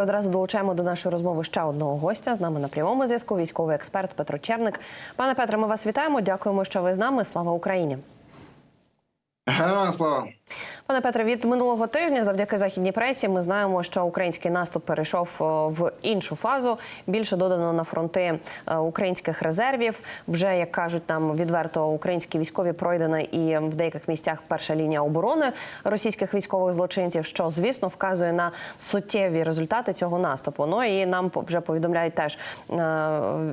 Одразу долучаємо до нашої розмови ще одного гостя. З нами на прямому зв'язку військовий експерт Петро Черник. Пане Петре, ми вас вітаємо. Дякуємо, що ви з нами. Слава Україні. Героям слава. Пане Петре, від минулого тижня, завдяки західній пресі, ми знаємо, що український наступ перейшов в іншу фазу. Більше додано на фронти е, українських резервів. Вже як кажуть нам відверто, українські військові пройдена і в деяких місцях перша лінія оборони російських військових злочинців, що звісно вказує на суттєві результати цього наступу. Ну і нам вже повідомляють теж е,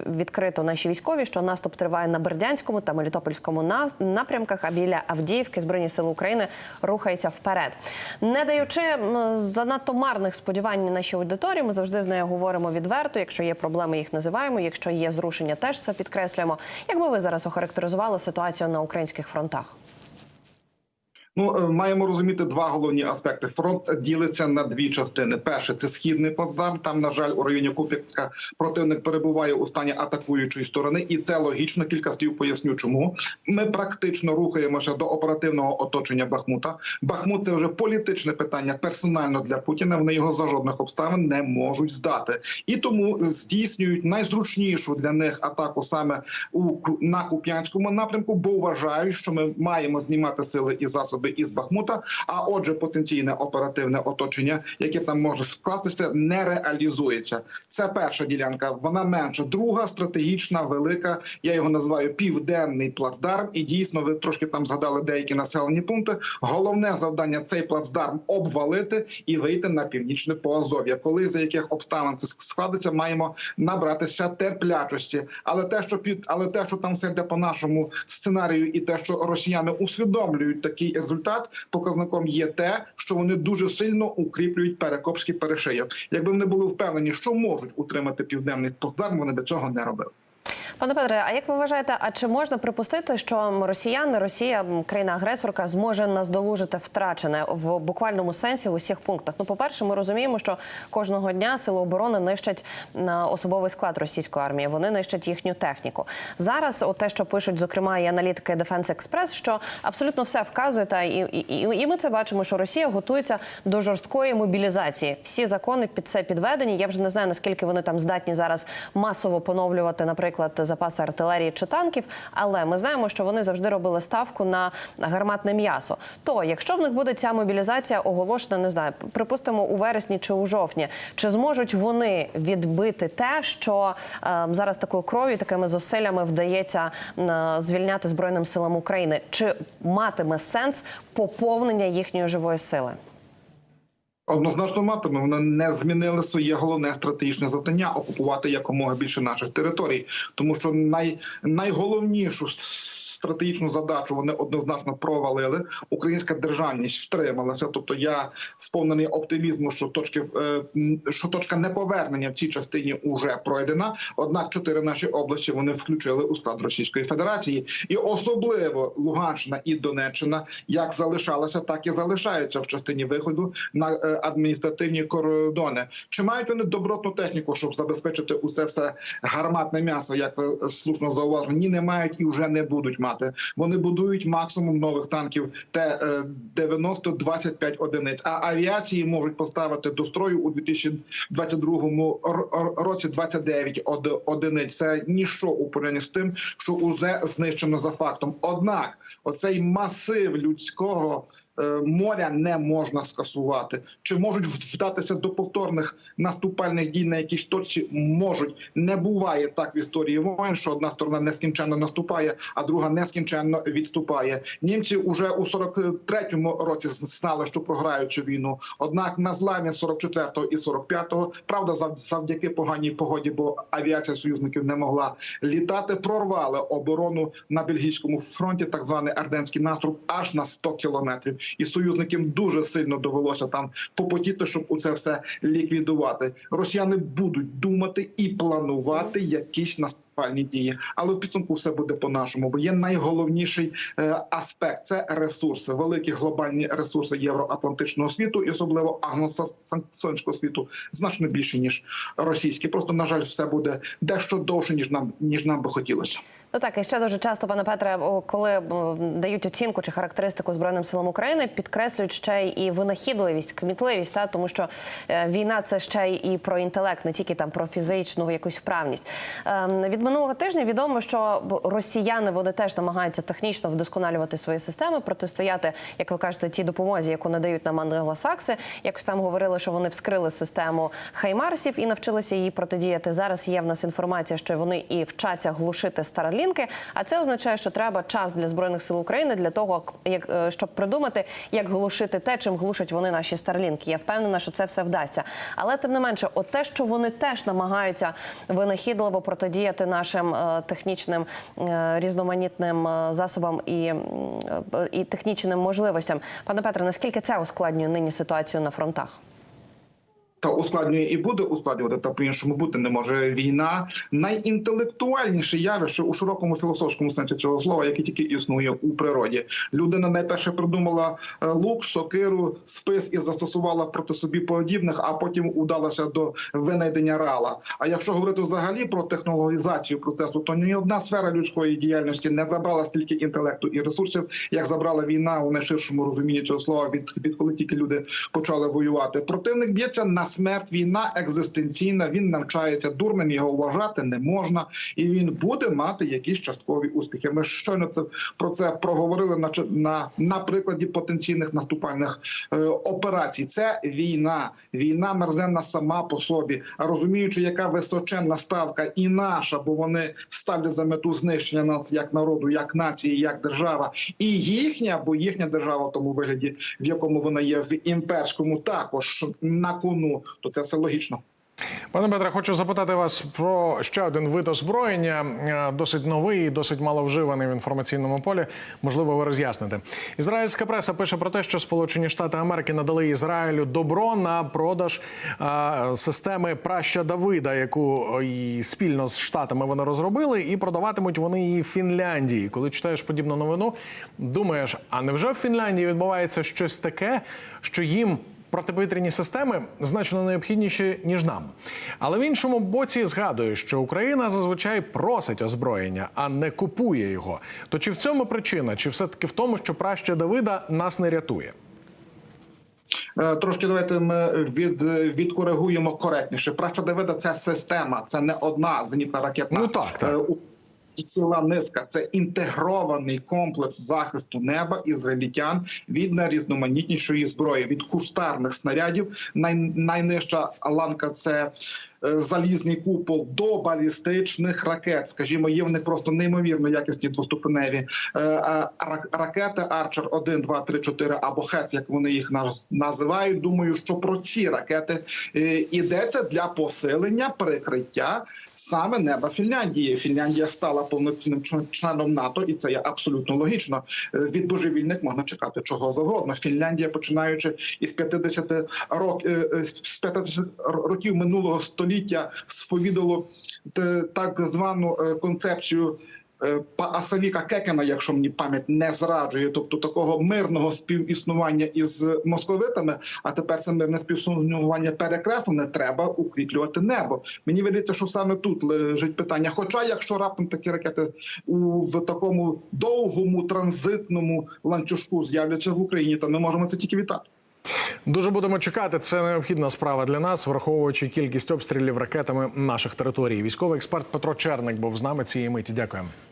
відкрито наші військові, що наступ триває на Бердянському та Мелітопольському напрямках. А біля Авдіївки збройні сили України рухаються вперед, не даючи занадто марних сподівань нашій аудиторії. Ми завжди з нею говоримо відверто. Якщо є проблеми, їх називаємо. Якщо є зрушення, теж це підкреслюємо. Як би ви зараз охарактеризували ситуацію на українських фронтах? Ну е, маємо розуміти два головні аспекти. Фронт ділиться на дві частини. Перше це східний плацдарм. Там, на жаль, у районі Куп'янська противник перебуває у стані атакуючої сторони, і це логічно. Кілька слів поясню, чому ми практично рухаємося до оперативного оточення Бахмута. Бахмут це вже політичне питання персонально для Путіна. Вони його за жодних обставин не можуть здати, і тому здійснюють найзручнішу для них атаку саме у на Куп'янському напрямку, бо вважають, що ми маємо знімати сили і засоби із Бахмута. А отже, потенційне оперативне оточення, яке там може скластися, не реалізується. Це перша ділянка. Вона менша. Друга стратегічна, велика. Я його називаю південний плацдарм. І дійсно, ви трошки там згадали деякі населені пункти. Головне завдання цей плацдарм обвалити і вийти на північне Поазов'я. Коли за яких обставин це складеться, маємо набратися терплячості. Але те, що під але те, що там все йде по нашому сценарію, і те, що росіяни усвідомлюють такий результат, показником є те, що вони дуже сильно укріплюють перекопський перешийок. Якби вони були впевнені, що можуть утримати південний плацдарм, вони би цього не робили. Пане Петре, а як ви вважаєте, а чи можна припустити, що росіяни, Росія, країна-агресорка, зможе наздолужити втрачене в буквальному сенсі в усіх пунктах? Ну, по-перше, ми розуміємо, що кожного дня сили оборони нищать особовий склад російської армії. Вони нищать їхню техніку. Зараз, от те, що пишуть, зокрема, і аналітики Defense Express, що абсолютно все вказує, та і, і, і ми це бачимо, що Росія готується до жорсткої мобілізації. Всі закони під це підведені. Я вже не знаю наскільки вони там здатні зараз масово поновлювати, наприклад, запаси артилерії чи танків. Але ми знаємо, що вони завжди робили ставку на гарматне м'ясо. То якщо в них буде ця мобілізація оголошена, не знаю, припустимо у вересні чи у жовтні, чи зможуть вони відбити те, що е, зараз такою кров'ю, такими зусиллями вдається е, звільняти збройним силам України? Чи матиме сенс поповнення їхньої живої сили? Однозначно матиме. Вони не змінили своє головне стратегічне завдання окупувати якомога більше наших територій, тому що най, найголовнішу стратегічну задачу вони однозначно провалили. Українська державність втрималася. Тобто, я сповнений оптимізму, що точки е, що точка неповернення в цій частині уже пройдена. Однак, чотири наші області вони включили у склад Російської Федерації, і особливо Луганщина і Донеччина як залишалася, так і залишаються в частині виходу на е, адміністративні кордони. Чи мають вони добротну техніку, щоб забезпечити усе все гарматне м'ясо? Як ви слушно зауважили? Ні, не мають і вже не будуть мати. Вони будують максимум нових танків Т-90-25 одиниць. А авіації можуть поставити до строю у 2022 р- р- році 29 од- одиниць. Це ніщо у порівнянні з тим, що уже знищено за фактом. Однак, оцей масив людського моря не можна скасувати. Чи можуть вдатися до повторних наступальних дій на якійсь точці? Можуть. Не буває так в історії воєн, що одна сторона нескінченно наступає, а друга нескінченно відступає. Німці вже у 43-му році знали, що програють цю війну. Однак на зламі 44-го і 45-го, правда, зав- завдяки поганій погоді, бо авіація союзників не могла літати, прорвали оборону на бельгійському фронті, так званий Арденський наступ, аж на 100 кілометрів. І союзникам дуже сильно довелося там попотіти, щоб у це все ліквідувати. Росіяни будуть думати і планувати якісь наступні наступальні дії, але в підсумку все буде по-нашому, бо є найголовніший е, аспект це ресурси, великі глобальні ресурси євроатлантичного світу, і особливо англосаксонського світу, значно більше ніж російські. Просто на жаль, все буде дещо довше ніж нам ніж нам би хотілося. Ну так і ще дуже часто, пане Петре, коли дають оцінку чи характеристику збройним силам України, підкреслюють ще і винахідливість, кмітливість, та тому що е, війна це ще і про інтелект, не тільки там про фізичну якусь вправність. Ем, від минулого тижня відомо, що росіяни вони теж намагаються технічно вдосконалювати свої системи, протистояти, як ви кажете, тій допомозі, яку надають нам англосакси. Якось там говорили, що вони вскрили систему Хаймарсів і навчилися її протидіяти. Зараз є в нас інформація, що вони і вчаться глушити старалінки. А це означає, що треба час для збройних сил України для того, як е, щоб придумати, як глушити те, чим глушать вони наші старлінки. Я впевнена, що це все вдасться. Але тим не менше, от те, що вони теж намагаються винахідливо протидіяти нашим е, технічним е, різноманітним е, засобам і, і технічним можливостям. Пане Петре, наскільки це ускладнює нині ситуацію на фронтах? Та ускладнює і буде ускладнювати, та по-іншому бути не може. Війна найінтелектуальніше явище у широкому філософському сенсі цього слова, яке тільки існує у природі. Людина найперше придумала е, лук, сокиру, спис і застосувала проти собі подібних, а потім удалася до винайдення рала. А якщо говорити взагалі про технологізацію процесу, то ні одна сфера людської діяльності не забрала стільки інтелекту і ресурсів, як забрала війна у найширшому розумінні цього слова, від відколи тільки люди почали воювати. Противник б'ється на смерть. Війна екзистенційна. Він навчається дурним. Його вважати не можна, і він буде мати якісь часткові успіхи. Ми щойно це про це проговорили на на, на прикладі потенційних наступальних е, операцій. Це війна. Війна мерзенна сама по собі. А розуміючи, яка височенна ставка і наша, бо вони ставлять за мету знищення нас як народу, як нації, як держава, і їхня, бо їхня держава в тому вигляді, в якому вона є в імперському, також на кону, то це все логічно. Пане Петре, хочу запитати вас про ще один вид озброєння, е, досить новий, досить маловживаний в інформаційному полі. Можливо, ви роз'ясните. Ізраїльська преса пише про те, що Сполучені Штати Америки надали Ізраїлю добро на продаж е, системи праща Давида, яку е, і спільно з штатами вони розробили, і продаватимуть вони її в Фінляндії. Коли читаєш подібну новину, думаєш, а невже в Фінляндії відбувається щось таке, що їм протиповітряні системи значно необхідніші ніж нам. Але в іншому боці згадую, що Україна зазвичай просить озброєння, а не купує його. То чи в цьому причина, чи все таки в тому, що праща Давида нас не рятує? Е, Трошки давайте ми від, відкоригуємо коректніше. Праща Давида це система, це не одна зенітна ракетна. Ну, так, так. І ціла низка це інтегрований комплекс захисту неба ізраїльтян від найрізноманітнішої зброї, від кустарних снарядів. Най, найнижча ланка це залізний купол до балістичних ракет. Скажімо, є в них просто неймовірно якісні двоступеневі е, е, ра- ракети Арчер 1, 2, 3, 4 або ХЕЦ, як вони їх називають. Думаю, що про ці ракети е, йдеться для посилення прикриття саме неба Фінляндії. Фінляндія стала повноцінним членом НАТО, і це є абсолютно логічно. Е, Від божевільних можна чекати чого завгодно. Фінляндія, починаючи із 50 рок е, е, з 50 років минулого століття, сповідало так звану е, концепцію. е, Паасавіка Кекена, якщо мені пам'ять не зраджує, тобто такого мирного співіснування із московитами. А тепер це мирне співіснування перекреслене. Треба укріплювати небо. Мені видається, що саме тут лежить питання. Хоча, якщо раптом такі ракети у в такому довгому транзитному ланцюжку з'являться в Україні, то ми можемо це тільки вітати. Дуже будемо чекати. Це необхідна справа для нас, враховуючи кількість обстрілів ракетами наших територій. Військовий експерт Петро Черник був з нами цієї миті. Дякуємо.